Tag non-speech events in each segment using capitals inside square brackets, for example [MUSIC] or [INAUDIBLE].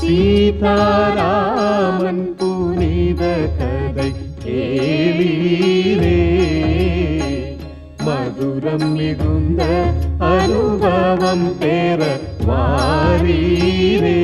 சீதாராமன் புனித கதை கேளீரே. மதுரம் மிகுந்த அனுபவம் பெற வாரீரே.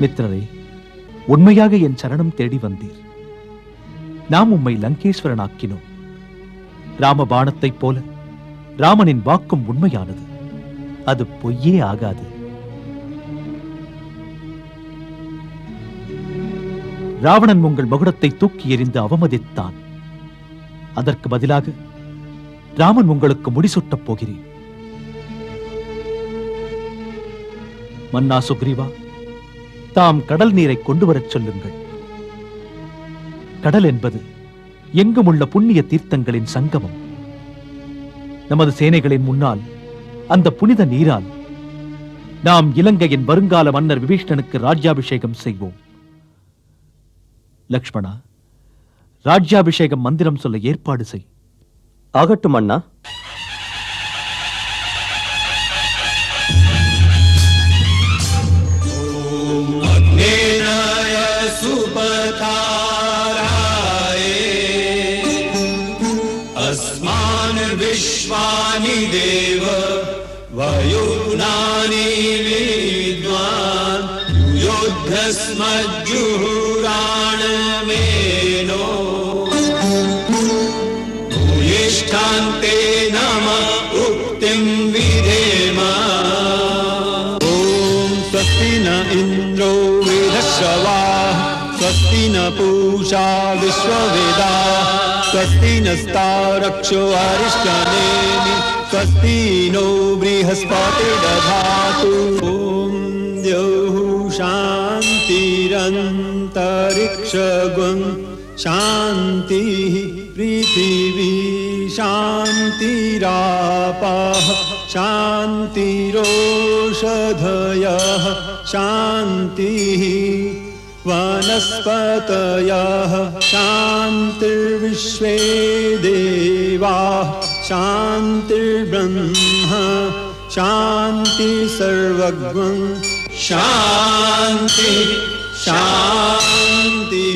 மித்திரரே உண்மையாக என் சரணம் தேடி வந்தீர். நாம் உம்மை லங்கேஸ்வரனாக்கினோம். ராம பாணத்தைப் போல ராமனின் வாக்கும் உண்மையானது. அது பொய்யே ஆகாது. ராவணன் உங்கள் மகுடத்தை தூக்கி எறிந்து அவமதித்தான். அதற்கு பதிலாக ராமன் உங்களுக்கு முடிசூட்டப் போகிறேன். மன்னா சுக்ரீவா தாம் கடல் நீரை கொண்டு வரச் சொல்லுங்கள். கடல் என்பது எங்குமுள்ள புண்ணிய தீர்த்தங்களின் சங்கமம். நமது சேனைகளின் முன்னால் அந்த புனித நீரால் நாம் இலங்கையின் வருங்கால மன்னர் விபீஷ்ணனுக்கு ராஜ்யாபிஷேகம் செய்வோம். லக்ஷ்மணா ராஜ்யாபிஷேகம் மந்திரம் சொல்ல ஏற்பாடு செய். ஆகட்டும் அண்ணா. स्वस्ति न पूषा विश्ववेदा। स्वस्ति नस्तारक्षो अरिष्टनेमि स्वस्ति नो बृहस्पतिर्दधातु ॐ द्यौः शान्तिरन्तरिक्षगुं शान्तिः पृथिवी। शान्तिरापः। शान्तिरोषधयः। शान्तिः वनस्पतयः शान्तिर्विश्वे देवा शान्तिर्ब्रह्म शान्ति सर्वगुण शान्ति शान्ति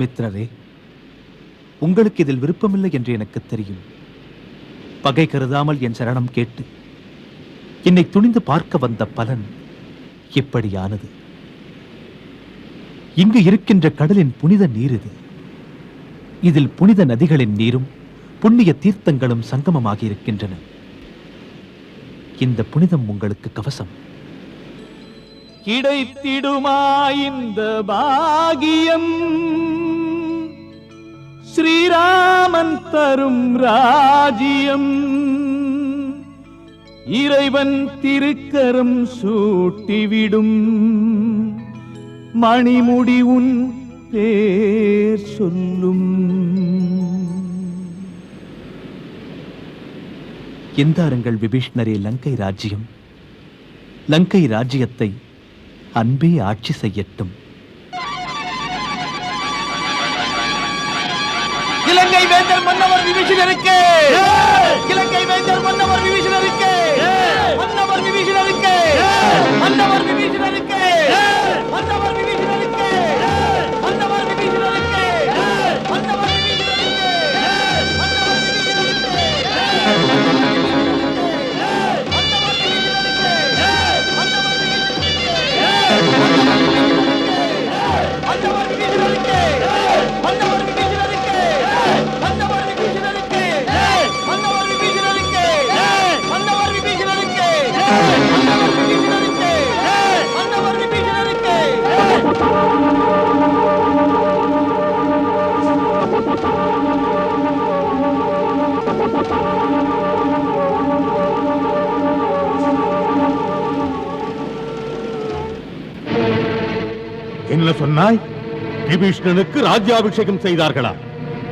मित्र உங்களுக்கு இதில் விருப்பமில்லை என்று எனக்கு தெரியும். பகை கருதாமல் என் சரணம் கேட்டு என்னை துணிந்து பார்க்க வந்த பலன் இப்படியானது. இங்கு இருக்கின்ற கடலின் புனித நீர் இது. இதில் புனித நதிகளின் நீரும் புண்ணிய தீர்த்தங்களும் சங்கமமாகி இருக்கின்றன இந்த புனிதம் உங்களுக்கு கவசம். கிடைத்திடுமா இந்த பாகியம்? ஸ்ரீராமன் தரும் ராஜ்யம். இறைவன் திருக்கரம் சூட்டிவிடும். மணிமுடி உன் பேர் சொல்லும். எந்தாருங்கள் விபீஷ்ணரே லங்கை ராஜ்யம்? லங்கை ராஜ்யத்தை அன்பே ஆட்சி செய்யட்டும். மன்னவர் என்ன சொன்னாய்? விபீஷ்ணனுக்கு ராஜ்யாபிஷேகம் செய்தார்களா?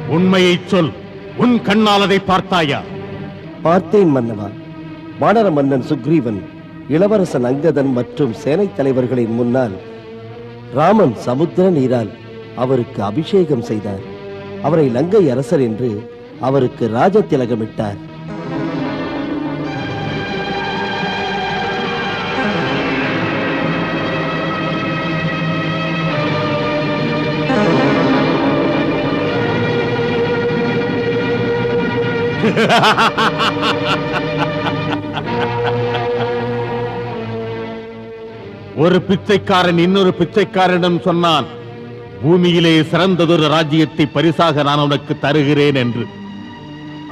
உண்மையை சொல். உன் கண்ணால் அதை பார்த்தாயா? பார்த்தேன் மன்னவா. வானர மன்னன் சுக்ரீவன் இளவரசன் அங்கதன் மற்றும் சேனைத் தலைவர்களின் முன்னால் ராமன் சமுத்திர நீரால் அவருக்கு அபிஷேகம் செய்தார். அவரை லங்கை அரசர் என்று அவருக்கு ராஜ திலகமிட்டார் [LAUGHS] ஒரு பிச்சைக்காரன் இன்னொரு பிச்சைக்காரனிடம் சொன்னான் பூமியிலே சிறந்ததொரு ராஜ்யத்தை பரிசாக நான் உனக்கு தருகிறேன் என்று.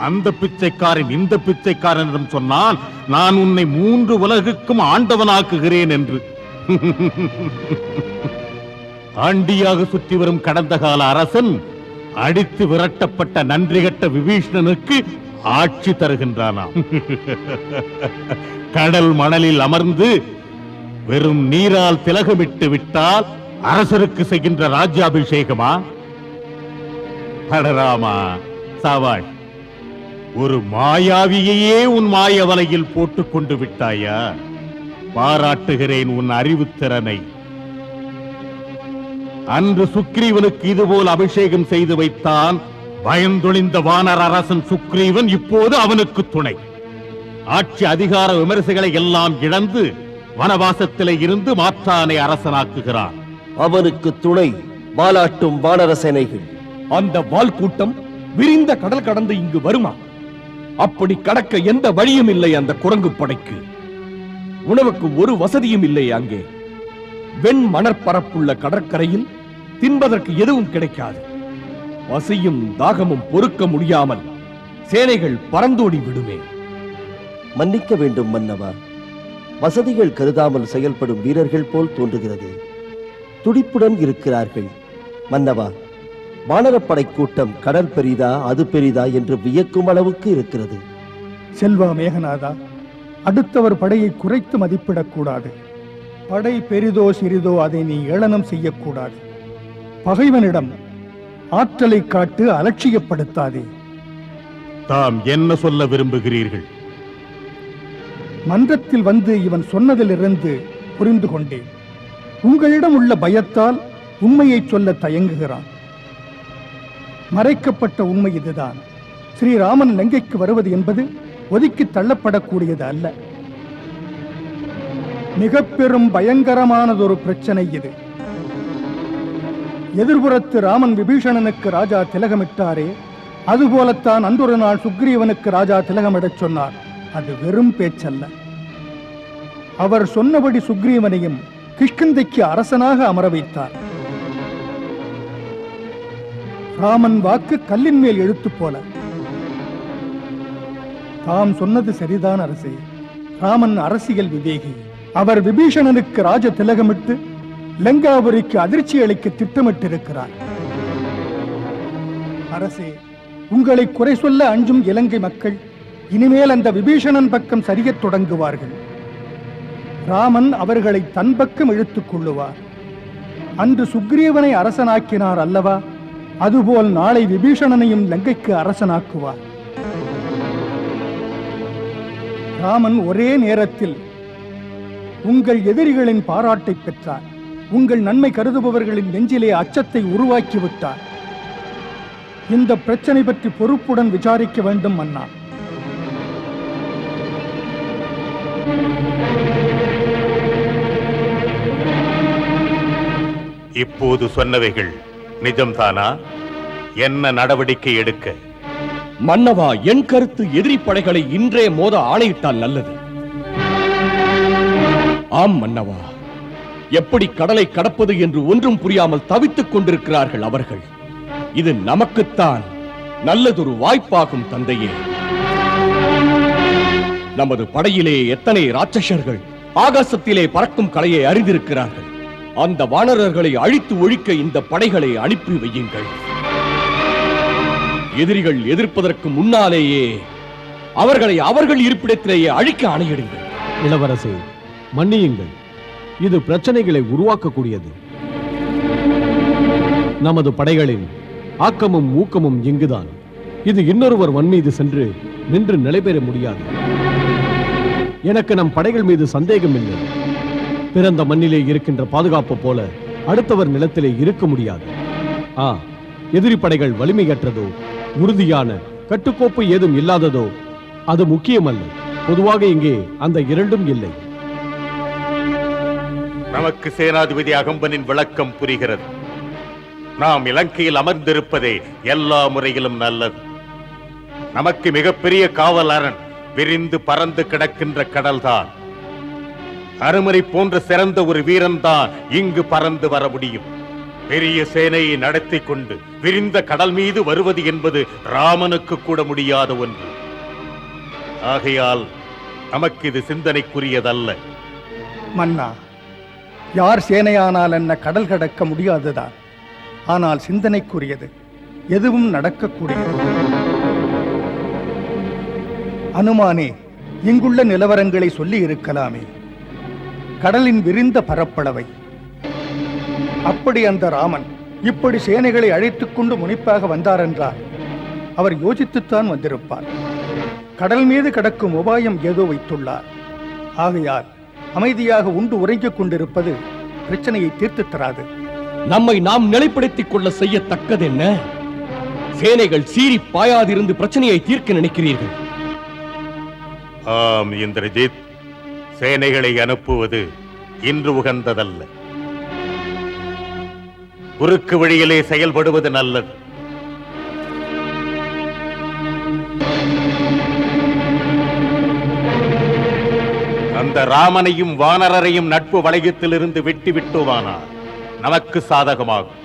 அந்த பிச்சைக்காரன் இந்த பிச்சைக்காரனிடம் சொன்னான் நான் உன்னை மூன்று உலகுக்கும் ஆண்டவனாக்குகிறேன் என்று. ஆண்டியாக சுற்றி வரும் கடந்த கால அரசன் அடித்து விரட்டப்பட்ட நன்றிகட்ட விபீஷ்ணனுக்கு ஆட்சி தருகின்றானாம். கடல் மணலில் அமர்ந்து வெறும் நீரால் திலகமிட்டு விட்டால் அரசருக்கு செய்கின்ற ராஜ்யாபிஷேகமா? அடராமா சாவாள் ஒரு மாயாவியையே உன் மாய வலையில் போட்டுக் கொண்டு விட்டாயா? பாராட்டுகிறேன் உன் அறிவுத்திறனை அன்று சுக்ரீவனுக்கு இதுபோல் அபிஷேகம் செய்து வைத்தான் பயந்தொழிந்த வானர அரசன் சுக்ரீவன் இப்போது அவனுக்கு துணை. ஆட்சி அதிகார விமரிசைகளை எல்லாம் இழந்து வனவாசத்திலே இருந்து மாற்றானை அரசனாக்குகிறான். அவனுக்கு துணை வாலாட்டும் வானர சேனைகள் அந்த வால் கூட்டம் விரிந்த கடல் கடந்து இங்கு வருமா? அப்படி கடக்க எந்த வழியும் இல்லை அந்த குரங்கு படைக்கு. உணவுக்கு ஒரு வசதியும் இல்லை அங்கே. வெண் மணற்பரப்புள்ள கடற்கரையில் தின்பதற்கு எதுவும் கிடைக்காது. பசியும் தாகமும் பொறுக்க முடியாமல் சேனைகள் பறந்தோடி விடுமே. மன்னிக்க வேண்டும் மன்னவா வசதிகள் கருதாமல் செயல்படும் வீரர்கள் போல் தோன்றுகிறது. துடிப்புடன் இருக்கிறார்கள். மன்னவா வானரப்படை கூட்டம் கடல் பெரிதா அது பெரிதா என்று வியக்கும் அளவுக்கு இருக்கிறது. செல்வா மேகநாதா அடுத்தவர் படையை குறைத்து மதிப்பிடக்கூடாது. படை பெரிதோ சிறிதோ அதை நீ ஏளனம் செய்யக்கூடாது. பகைவனிடம் ஆற்றலை காட்டு அலட்சியப்படுத்தாதே. தாம் என்ன சொல்ல விரும்புகிறீர்கள்? மன்றத்தில் வந்து இவன் சொன்னதிலிருந்து புரிந்து கொண்டேன். உங்களிடம் உள்ள பயத்தால் உண்மையை சொல்ல தயங்குகிறான். மறைக்கப்பட்ட உண்மை இதுதான். ஸ்ரீராமன் லங்கைக்கு வருவது என்பது ஒதுக்கி தள்ளப்படக்கூடியது அல்ல. மிக பெரும் பயங்கரமானதொரு பிரச்சனை இது. எதிர்புறத்து ராமன் விபீஷணனுக்கு ராஜா திலகமிட்டாரே அதுபோலத்தான் அன்றொரு நாள் சுக்ரீவனுக்கு ராஜா திலகமிடச் சொன்னார். அது வெறும் பேச்சல்ல. அவர் சொன்னபடி சுக்ரீவனையும் கிஷ்கிந்தைக்கு அரசனாக அமர வைத்தார். ராமன் வாக்கு கல்லின் மேல் எழுத்து போல. தாம் சொன்னது சரிதான் அரசே. ராமன் அரசியல் விவேகி. அவர் விபீஷணனுக்கு ராஜ திலகமிட்டு லங்காபுரிக்கு அதிர்ச்சி அளிக்க திட்டமிட்டிருக்கிறார். அரசே உங்களை குறை சொல்ல அஞ்சும் இலங்கை மக்கள் இனிமேல் அந்த விபீஷணன் பக்கம் சரியத் தொடங்குவார்கள். ராமன் அவர்களை தன் பக்கம் இழுத்துக் கொள்ளுவார். அன்று சுக்ரீவனை அரசனாக்கினார் அல்லவா? அதுபோல் நாளை விபீஷணனையும் லங்கைக்கு அரசனாக்குவார். ராமன் ஒரே நேரத்தில் உங்கள் எதிரிகளின் பாராட்டை பெற்றார். உங்கள் நன்மை கருதுபவர்களின் நெஞ்சிலே அச்சத்தை உருவாக்கி விட்டார் இந்த பிரச்சனை பற்றி பொறுப்புடன் விசாரிக்க வேண்டும் அண்ணா. இப்போது சொன்னவைகள் நிஜம்தானா? என்ன நடவடிக்கை எடுக்க? மன்னவா என் கருத்து எதிரி படைகளை இன்றே மோத ஆணையிட்டால் நல்லது. ஆம் மன்னவா எப்படி கடலை கடப்பது என்று ஒன்றும் புரியாமல் தவித்துக் கொண்டிருக்கிறார்கள் அவர்கள். இது நமக்குத்தான் நல்லதொரு வாய்ப்பாகும் தந்தையே. நமது படையிலே எத்தனை ராட்சசர்கள் ஆகாசத்திலே பறக்கும் கலையை அறிந்திருக்கிறார்கள். அந்த வானரர்களை அழித்து ஒழிக்க இந்த படைகளை அனுப்பி வையுங்கள். எதிரிகள் எதிர்ப்பதற்கு முன்னாலேயே அவர்களை அவர்கள் இருப்பிடத்திலேயே அழிக்க அணையிடுங்கள் இளவரசே மன்னியுங்கள். இது பிரச்சனைகளை உருவாக்கக்கூடியது. நமது படைகளின் ஆக்கமும் ஊக்கமும் இங்குதான். இது இன்னொருவர் வன்மீது சென்று நின்று நிலைபெற முடியாது. எனக்கு நம் படைகள் மீது சந்தேகம் இல்லை பிறந்த மண்ணிலே இருக்கின்ற பாதுகாப்பு போல அடுத்தவர் நிலத்திலே இருக்க முடியாது. ஆ எதிரி படைகள் வலிமையற்றதோ உறுதியான கட்டுக்கோப்பு ஏதும் இல்லாததோ அது முக்கியமல்ல. பொதுவாக இங்கே அந்த இரண்டும் இல்லை. நமக்கு சேனாதிபதி அகம்பனின் விளக்கம் புரிகிறது. நாம் இலங்கையில் அமர்ந்திருப்பதே எல்லா முறையிலும் நல்லது. நமக்கு மிகப்பெரிய காவல் அரண் விரிந்து பறந்து கிடக்கின்ற கடல்தான். அருமறை போன்ற சிறந்த ஒரு வீரன்தான் இங்கு பறந்து வர முடியும். பெரிய சேனையை நடத்தி கொண்டு விரிந்த கடல் மீது வருவது என்பது ராமனுக்கு கூட முடியாத ஒன்று. ஆகையால் நமக்கு இது சிந்தனைக்குரியதல்ல. மன்னா யார் சேனையானால் என்ன கடல் கடக்க முடியாதுதான். ஆனால் சிந்தனைக்குரியது எதுவும் நடக்கக்கூடியது. அனுமானே இங்குள்ள நிலவரங்களை சொல்லி இருக்கலாமே. கடலின் விரிந்த பரப்பளவை. அப்படி அந்த ராமன் இப்படி சேனைகளை அழைத்துக் கொண்டு முனைப்பாக வந்தாரென்றால் அவர் யோசித்துத்தான் வந்திருப்பார். கடல் மீது கடக்கும் உபாயம் ஏதோ வைத்துள்ளார். ஆகையால் அமைதியாக உண்டு உறங்கிக் கொண்டிருப்பது பிரச்சனையை தீர்த்துத் தராது. நம்மை நாம் நிலைப்படுத்திக் கொள்ள செய்யத்தக்கது என்ன சேனைகள் சீறி பாயாதிருந்து பிரச்சனையை தீர்க்க நினைக்கிறீர்கள். ஆம் இந்திரஜித். சேனைகளை அனுப்புவது இன்று உகந்ததல்ல. குறுக்கு வழியிலே செயல்படுவது நல்லது. அந்த ராமனையும் வானரரையும் நட்பு வளையத்திலிருந்து வெட்டி விட்டோமானால் நமக்கு சாதகமாகும்.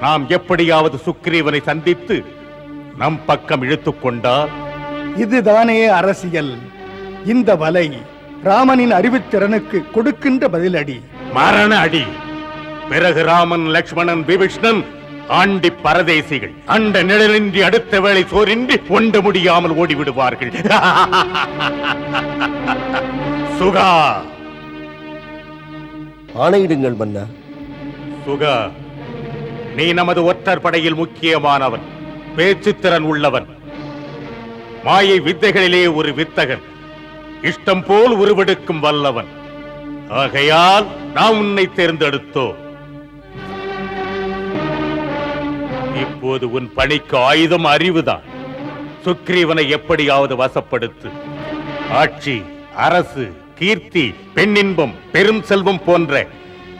நாம் எப்படியாவது சுக்ரீவனை சந்தித்து நம் பக்கம் இழுத்துக் கொண்டால் இதுதானே அரசியல். இந்த வலை ராமனின் அறிவுத்திறனுக்கு கொடுக்கின்ற பதிலடி. மரண அடி. பிறகு ராமன் லக்ஷ்மணன் விபீஷ்ணன் ஆண்டி பரதேசிகள். அண்ட நிழலின்றி அடுத்த வேளை சோரின்றி ஒண்ட முடியாமல் ஓடிவிடுவார்கள். [LAUGHS] சுகா. ஆணையிடுங்கள் மன்னா. சுகா. நீ நமது ஒற்றர் படையில் முக்கியமானவன். பேச்சுத்திறன் உள்ளவன். மாயை வித்தைகளிலே ஒரு வித்தகன். இஷ்டம் போல் உருவெடுக்கும் வல்லவன். ஆகையால் நாம் உன்னை தேர்ந்தெடுத்தோம். இப்போது உன் பணிக்கு ஆயுதம் அறிவுதான். சுக்ரீவனை எப்படியாவது வசப்படுத்து. ஆட்சி அரசு கீர்த்தி பெண்ணின்பம் பெரும் செல்வம் போன்ற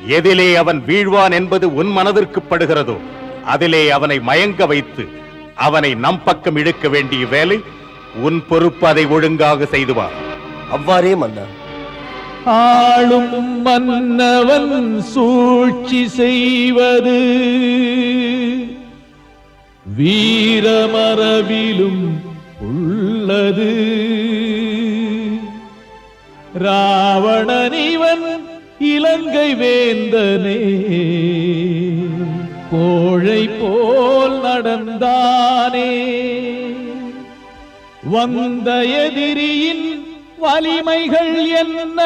எதிலே அவன் வீழ்வான் என்பது உன் மனதிற்கு படுகிறதோ அதிலே அவனை மயங்க வைத்து அவனை நம் பக்கம் இழுக்க வேண்டிய வேலை உன் பொறுப்பு அதை ஒழுங்காக செய்து வா அவ்வாறே மன்னா. ஆளும் மன்னவன் சூழ்ச்சி செய்வது. வீரமரபிலும் உள்ளது. ராவணனிவன் இலங்கை வேந்தனே. கோழை போல் நடந்தானே. வந்த எதிரியின் வலிமைகள் என்ன?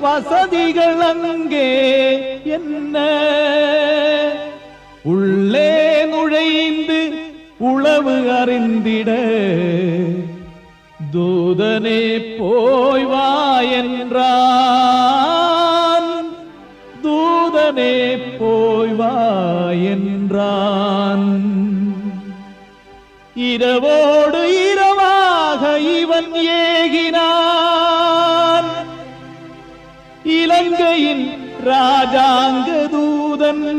வசதிகள் அங்கே என்ன? உள்ளே நுழைந்து உளவு அறிந்திட தூதனே போய் ராஜாங்க தூதன்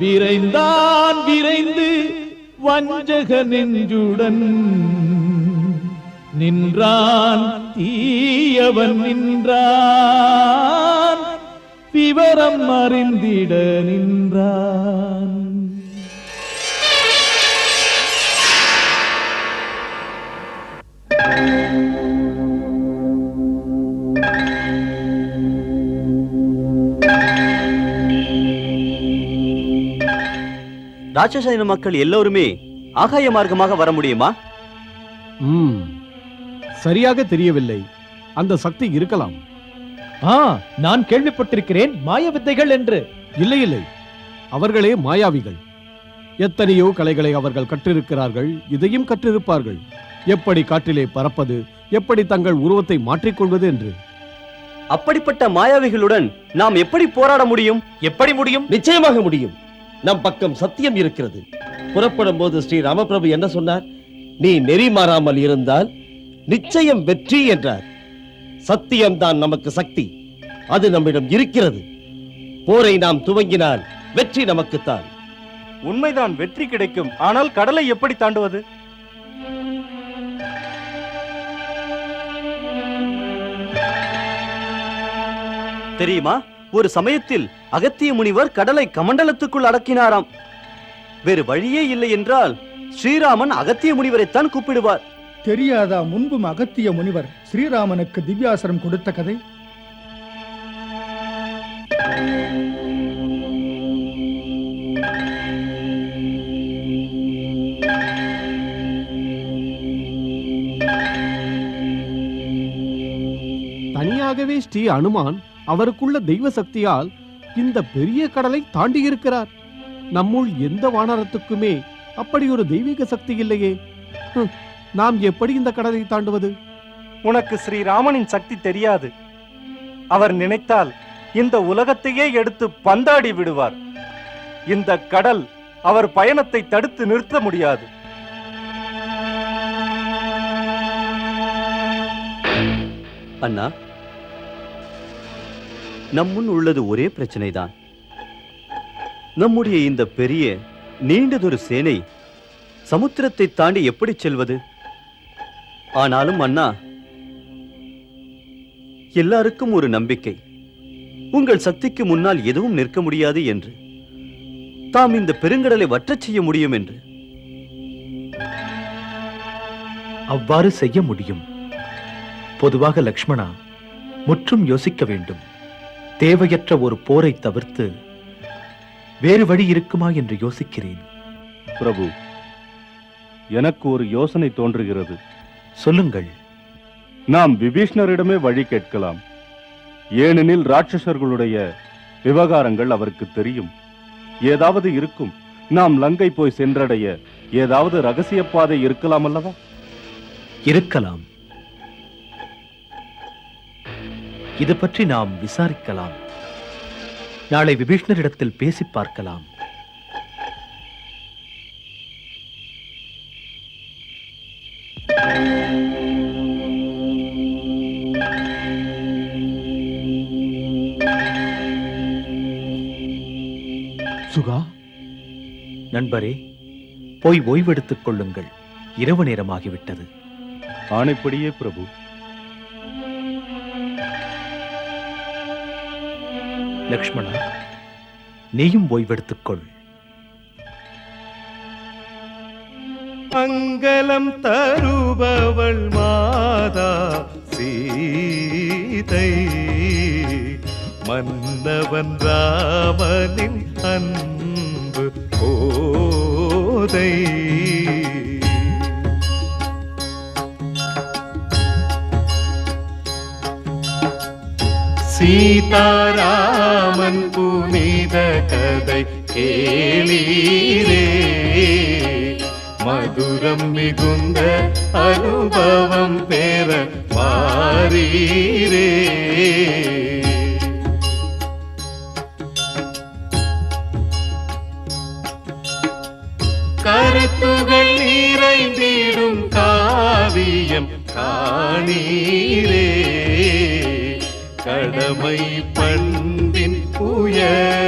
விரைந்தான் விரைந்து வஞ்சக நெஞ்சுடன். நின்றான் தீயவன் நின்றான். விவரம் அறிந்திட நின்றான். ராட்சச இன மக்கள் எல்லோருமே ஆகாய மார்க்கமாக வர முடியுமா? ம் சரியாக தெரியவில்லை. அந்த சக்தி இருக்கலாம். ஆ நான் கேள்விப்பட்டிருக்கிறேன் மாய வித்தைகள் என்று. இல்லை இல்லை. அவர்களே மாயாவிகள். எத்தனையோ கலைகளை அவர்கள் கற்றிருக்கிறார்கள் இதையும் கற்றிருப்பார்கள். எப்படி காற்றிலே பறப்பது எப்படி தங்கள் உருவத்தை மாற்றிக்கொள்வது என்று. அப்படிப்பட்ட மாயாவிகளுடன் நாம் எப்படி போராட முடியும்? எப்படி முடியும்? நிச்சயமாக முடியும். நம் பக்கம் சத்தியம் இருக்கிறது. புறப்படும் போது ஸ்ரீ ராமபிரபு என்ன சொன்னார்? நீ நெறி மாறாமல் இருந்தால் நிச்சயம் வெற்றி என்றார். சத்தியம்தான் நமக்கு சக்தி. அது நம்மிடம் இருக்கிறது. போரை நாம் துவங்கினால் வெற்றி நமக்குத்தான். உண்மைதான் வெற்றி கிடைக்கும். ஆனால் கடலை எப்படி தாண்டுவது? தெரியுமா? ஒரு சமயத்தில் அகத்திய முனிவர் கடலை கமண்டலத்துக்குள் அடக்கினாராம். வேறு வழியே இல்லை என்றால் ஸ்ரீராமன் அகத்திய முனிவரைத்தான் கூப்பிடுவார். தெரியாதா முன்பும் அகத்திய முனிவர் ஸ்ரீராமனுக்கு திவ்யாசனம் கொடுத்த கதை? தனியாகவே ஸ்ரீ அனுமான் அவருக்குள்ள தெய்வ சக்தியால் இந்த பெரிய கடலை தாண்டி இருக்கிறார். நம்முள் எந்த வானரத்துக்குமே அப்படி ஒரு தெய்வீக சக்தி இல்லையே. நாம் எப்படி இந்த கடலை தாண்டுவது? உனக்கு ஸ்ரீராமனின் சக்தி தெரியாது. அவர் நினைத்தால் இந்த உலகத்தையே எடுத்து பந்தாடி விடுவார். இந்த கடல் அவர் பயணத்தை தடுத்து நிறுத்த முடியாது. அண்ணா நம் முன் உள்ளது ஒரே பிரச்சனைதான். நம்முடைய இந்த பெரிய நீண்டதொரு சேனை சமுத்திரத்தை தாண்டி எப்படி செல்வது? ஆனாலும் அண்ணா எல்லாருக்கும் ஒரு நம்பிக்கை. உங்கள் சக்திக்கு முன்னால் எதுவும் நிற்க முடியாது என்று. தாம் இந்த பெருங்கடலை வற்றச் செய்ய முடியும் என்று. அவ்வாறு செய்ய முடியும். பொதுவாக லக்ஷ்மணா முற்றும் யோசிக்க வேண்டும். தேவையற்ற ஒரு போரை தவிர்த்து வேறு வழி இருக்குமா என்று யோசிக்கிறேன். பிரபு எனக்கு ஒரு யோசனை தோன்றுகிறது. சொல்லுங்கள். நாம் விபீஷ்ணரிடமே வழி கேட்கலாம். ஏனெனில் ராட்சசர்களுடைய விவகாரங்கள் அவருக்கு தெரியும். ஏதாவது இருக்கும். நாம் லங்கை போய் சென்றடைய ஏதாவது ரகசிய பாதை இருக்கலாம் அல்லவா? இருக்கலாம். இது பற்றி நாம் விசாரிக்கலாம். நாளை விபீஷ்ணரிடத்தில் பேசி பார்க்கலாம். சுகா? நண்பரே போய் ஓய்வெடுத்துக் கொள்ளுங்கள். இரவு நேரமாகிவிட்டது. ஆணைப்படியே பிரபு. லக்ஷ்மணா நீயும் ஓய்வெடுத்துக்கொள் மங்களம் தருபவள் மாதா சீதை. மன்னவன் ராமனின் அன்பு போதை. சீதாராமன் புனித கதை கேளீரே. மதுரம் மிகுந்த அனுபவம் பெற பாரீரே கருத்துகள் நிறைந்திடும் காவியம் காணீ கடமை பண்பின் உயர்வினை